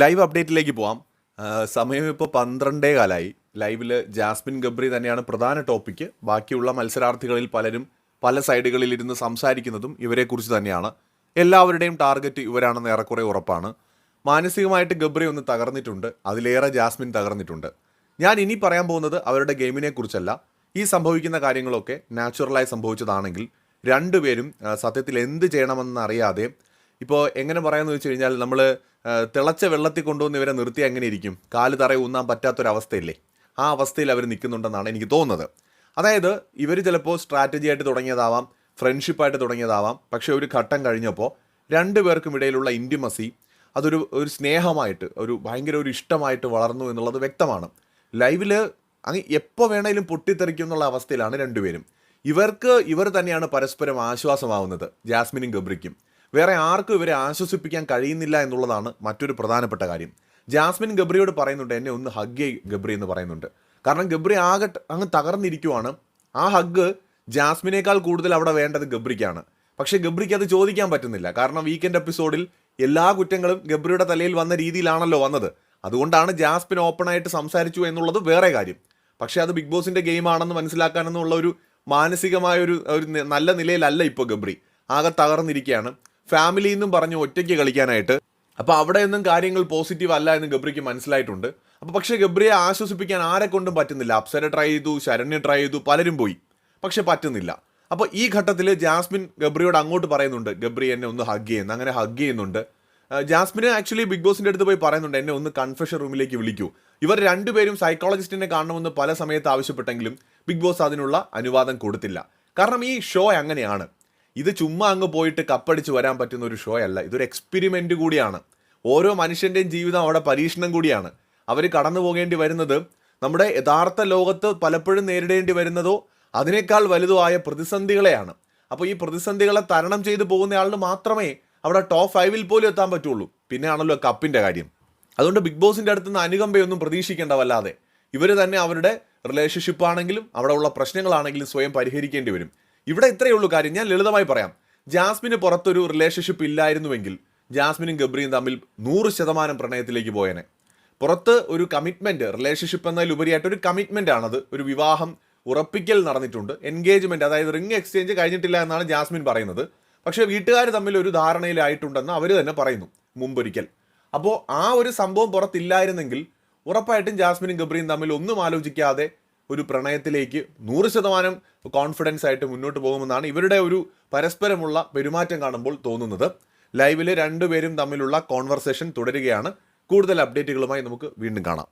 Live അപ്ഡേറ്റിലേക്ക് പോവാം. സമയം ഇപ്പോൾ പന്ത്രണ്ടേ കാലായി. ലൈവിൽ ജാസ്മിൻ ഗബ്രി തന്നെയാണ് പ്രധാന ടോപ്പിക്ക് ബാക്കിയുള്ള മത്സരാർത്ഥികളിൽ പലരും പല സൈഡുകളിൽ ഇരുന്ന് സംസാരിക്കുന്നതും ഇവരെക്കുറിച്ച് തന്നെയാണ്. എല്ലാവരുടെയും ടാർഗറ്റ് ഇവരാണെന്ന് ഏറെക്കുറെ ഉറപ്പാണ്. മാനസികമായിട്ട് ഗബ്രി ഒന്ന് തകർന്നിട്ടുണ്ട്. അതിലേറെ ജാസ്മിൻ തകർന്നിട്ടുണ്ട്. ഞാൻ ഇനി പറയാൻ പോകുന്നത് അവരുടെ ഗെയിമിനെ കുറിച്ചല്ല ഈ സംഭവിക്കുന്ന കാര്യങ്ങളൊക്കെ നാച്ചുറലായി സംഭവിച്ചതാണെങ്കിൽ രണ്ടുപേരും സത്യത്തിൽ എന്ത് ചെയ്യണമെന്ന് അറിയാതെ ഇപ്പോൾ എങ്ങനെ പറയാമെന്ന് വെച്ച് കഴിഞ്ഞാൽ നമ്മൾ തിളച്ച വെള്ളത്തിൽ കൊണ്ടുവന്ന് ഇവരെ നിർത്തി അങ്ങനെ ഇരിക്കും. കാൽ തറ ഊന്നാൻ പറ്റാത്തൊരവസ്ഥയില്ലേ? ആ അവസ്ഥയിൽ അവർ നിൽക്കുന്നുണ്ടെന്നാണ് എനിക്ക് തോന്നുന്നത്. അതായത് ഇവർ ചിലപ്പോൾ സ്ട്രാറ്റജി ആയിട്ട് തുടങ്ങിയതാവാം ഫ്രണ്ട്ഷിപ്പായിട്ട് തുടങ്ങിയതാവാം പക്ഷേ ഒരു ഘട്ടം കഴിഞ്ഞപ്പോൾ രണ്ടു പേർക്കും ഇടയിലുള്ള ഇന്റിമസി അതൊരു ഒരു സ്നേഹമായിട്ട് ഒരു ഭയങ്കര ഒരു ഇഷ്ടമായിട്ട് വളർന്നു എന്നുള്ളത് വ്യക്തമാണ്. ലൈവിൽ അങ്ങ് എപ്പോൾ വേണേലും പൊട്ടിത്തെറിക്കും എന്നുള്ള അവസ്ഥയിലാണ് രണ്ടുപേരും. ഇവർക്ക് ഇവർ തന്നെയാണ് പരസ്പരം ആശ്വാസമാവുന്നത് ജാസ്മിനും ഗബ്രിക്കും. വേറെ ആർക്കും ഇവരെ ആശ്വസിപ്പിക്കാൻ കഴിയുന്നില്ല എന്നുള്ളതാണ് മറ്റൊരു പ്രധാനപ്പെട്ട കാര്യം. ജാസ്മിൻ ഗബ്രിയോട് പറയുന്നുണ്ട് എന്നെ ഒന്ന് ഹഗ് ചെയ് ഗബ്രി എന്ന് പറയുന്നുണ്ട്. കാരണം ഗബ്രി ആകെ അങ്ങ് തകർന്നിരിക്കുവാണ്. ആ ഹഗ് ജാസ്മിനേക്കാൾ കൂടുതൽ അവിടെ വേണ്ടത് ഗബ്രിക്കാണ്. പക്ഷേ ഗബ്രിക്ക് അത് ചോദിക്കാൻ പറ്റുന്നില്ല. കാരണം വീക്കെൻഡ് എപ്പിസോഡിൽ എല്ലാ കുറ്റങ്ങളും ഗബ്രിയുടെ തലയിൽ വന്ന രീതിയിലാണല്ലോ വന്നത്. അതുകൊണ്ടാണ് ജാസ്മിൻ ഓപ്പണായിട്ട് സംസാരിച്ചു എന്നുള്ളത് വേറെ കാര്യം. പക്ഷേ അത് ബിഗ് ബോസിന്റെ ഗെയിമാണെന്ന് മനസ്സിലാക്കാനെന്നുള്ള ഒരു മാനസികമായ ഒരു നല്ല നിലയിലല്ല ഇപ്പോൾ ഗബ്രി. ആകെ തകർന്നിരിക്കുകയാണ്. ഫാമിലി എന്നും പറഞ്ഞ് ഒറ്റയ്ക്ക് കളിക്കാനായിട്ട്. അപ്പോൾ അവിടെ നിന്നും കാര്യങ്ങൾ പോസിറ്റീവ് അല്ല എന്ന് ഗബ്രിക്ക് മനസ്സിലായിട്ടുണ്ട്. അപ്പോൾ പക്ഷേ ഗബ്രിയെ ആശ്വസിപ്പിക്കാൻ ആരെ കൊണ്ടും പറ്റുന്നില്ല. അപ്സര ട്രൈ ചെയ്തു ശരണ്യ ട്രൈ ചെയ്തു പലരും പോയി. പക്ഷെ പറ്റുന്നില്ല. അപ്പോൾ ഈ ഘട്ടത്തിൽ ജാസ്മിൻ ഗബ്രിയോട് അങ്ങോട്ട് പറയുന്നുണ്ട് ഗബ്രി എന്നെ ഒന്ന് ഹഗ് ചെയ്യുന്നു. അങ്ങനെ ഹഗ് ചെയ്യുന്നുണ്ട്. ജാസ്മിന് ആക്ച്വലി ബിഗ് ബോസിന്റെ അടുത്ത് പോയി പറയുന്നുണ്ട് എന്നെ ഒന്ന് കൺഫെഷൻ റൂമിലേക്ക് വിളിക്കൂ. ഇവർ രണ്ടുപേരും സൈക്കോളജിസ്റ്റിനെ കാണണമെന്ന് പല സമയത്ത് ആവശ്യപ്പെട്ടെങ്കിലും ബിഗ് ബോസ് അതിനുള്ള അനുവാദം കൊടുത്തില്ല. കാരണം ഈ ഷോ അങ്ങനെയാണ്. ഇത് ചുമ്മാ അങ്ങ് പോയിട്ട് കപ്പടിച്ച് വരാൻ പറ്റുന്ന ഒരു ഷോ അല്ല. ഇതൊരു എക്സ്പെരിമെന്റ് കൂടിയാണ്. ഓരോ മനുഷ്യന്റെയും ജീവിതം അവിടെ പരീക്ഷണം കൂടിയാണ്. അവർ കടന്നു പോകേണ്ടി വരുന്നത് നമ്മുടെ യഥാർത്ഥ ലോകത്ത് പലപ്പോഴും നേരിടേണ്ടി വരുന്നതോ അതിനേക്കാൾ വലുതോ ആയ പ്രതിസന്ധികളെയാണ്. അപ്പോൾ ഈ പ്രതിസന്ധികളെ തരണം ചെയ്തു പോകുന്നയാളിന് മാത്രമേ അവിടെ ടോപ്പ് ഫൈവിൽ പോലും എത്താൻ പറ്റുള്ളൂ. പിന്നെയാണല്ലോ കപ്പിന്റെ കാര്യം. അതുകൊണ്ട് ബിഗ് ബോസിന്റെ അടുത്ത് നിന്ന് അനുകമ്പയൊന്നും പ്രതീക്ഷിക്കേണ്ട വല്ലാതെ. ഇവർ തന്നെ അവരുടെ റിലേഷൻഷിപ്പ് ആണെങ്കിലും അവിടെ ഉള്ള പ്രശ്നങ്ങളാണെങ്കിലും സ്വയം പരിഹരിക്കേണ്ടി വരും. ഇവിടെ ഇത്രയേ ഉള്ളൂ കാര്യം. ഞാൻ ലളിതമായി പറയാം. ജാസ്മിന് പുറത്തൊരു റിലേഷൻഷിപ്പ് ഇല്ലായിരുന്നുവെങ്കിൽ ജാസ്മിനും ഗബ്രിയും തമ്മിൽ നൂറ് ശതമാനം പ്രണയത്തിലേക്ക് പോയേനെ. പുറത്ത് ഒരു കമ്മിറ്റ്മെന്റ് റിലേഷൻഷിപ്പ് എന്നതിലുപരിയായിട്ട് ഒരു കമ്മിറ്റ്മെന്റ് ആണത്. ഒരു വിവാഹം ഉറപ്പിക്കൽ നടന്നിട്ടുണ്ട്. എൻഗേജ്മെന്റ് അതായത് റിംഗ് എക്സ്ചേഞ്ച് കഴിഞ്ഞിട്ടില്ല എന്നാണ് ജാസ്മിൻ പറയുന്നത്. പക്ഷേ വീട്ടുകാർ തമ്മിൽ ഒരു ധാരണയിലായിട്ടുണ്ടെന്ന് അവർ തന്നെ പറയുന്നു മുമ്പൊരിക്കൽ. അപ്പോൾ ആ ഒരു സംഭവം പുറത്തില്ലായിരുന്നെങ്കിൽ ഉറപ്പായിട്ടും ജാസ്മിനും ഗബ്രിയും തമ്മിൽ ഒന്നും ആലോചിക്കാതെ ഒരു പ്രണയത്തിലേക്ക് നൂറ് ശതമാനം കോൺഫിഡൻസ് ആയിട്ട് മുന്നോട്ട് പോകുമെന്നാണ് ഇവരുടെ ഒരു പരസ്പരമുള്ള പെരുമാറ്റം കാണുമ്പോൾ തോന്നുന്നത്. ലൈവിൽ രണ്ടുപേരും തമ്മിലുള്ള കോൺവെർസേഷൻ തുടരുകയാണ്. കൂടുതൽ അപ്ഡേറ്റുകളുമായി നമുക്ക് വീണ്ടും കാണാം.